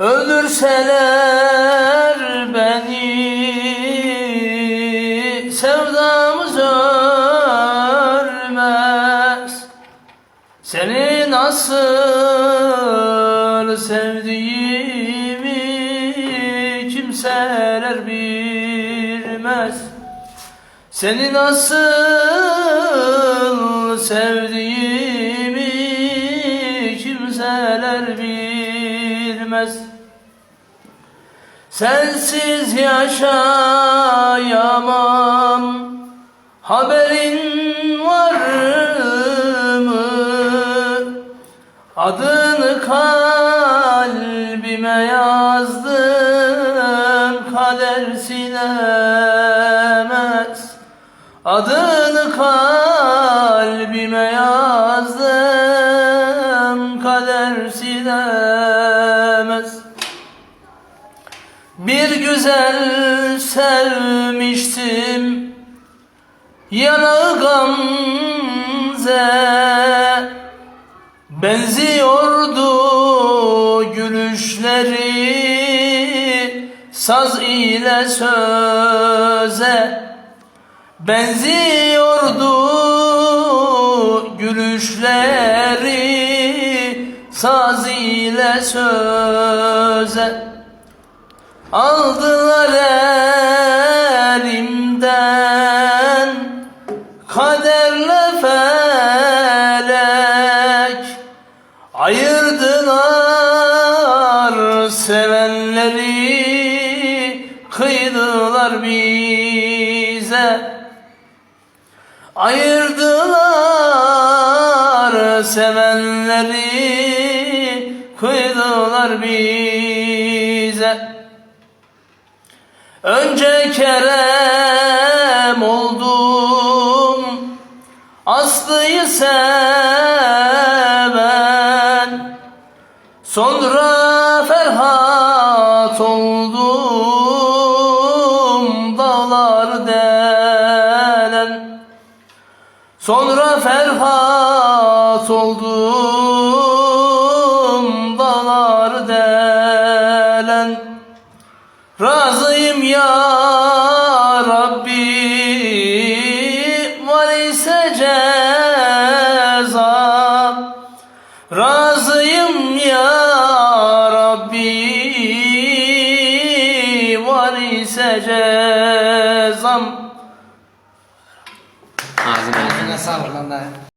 Öldürseler beni Sevdamız ölmez. Seni nasıl sevdiğimi Kimseler bilmez. Seni nasıl sevdiğimi kimseler bilmez Sensiz yaşayamam. Haberin var mı? Adını kalbime yazdım Kader silemez. Adını kalbime silemez Bir güzel sevmiştim Yanağı gamze. Benziyordu gülüşleri Saz ile söze. Benziyordu gülüşleri Saz ile söze Aldılar elimden Kaderle felek. Ayırdılar sevenleri Kıydılar bize. Ayırdılar sevenleri Kıydılar bize. Önce Kerem oldum Aslı'yı seven. Sonra Ferhat oldum Dağlar delen Sonra Ferhat oldum Razıyım ya Rabbi. Var ise cezam Razıyım ya Rabbi. Var ise cezam. Ağzına sağlık.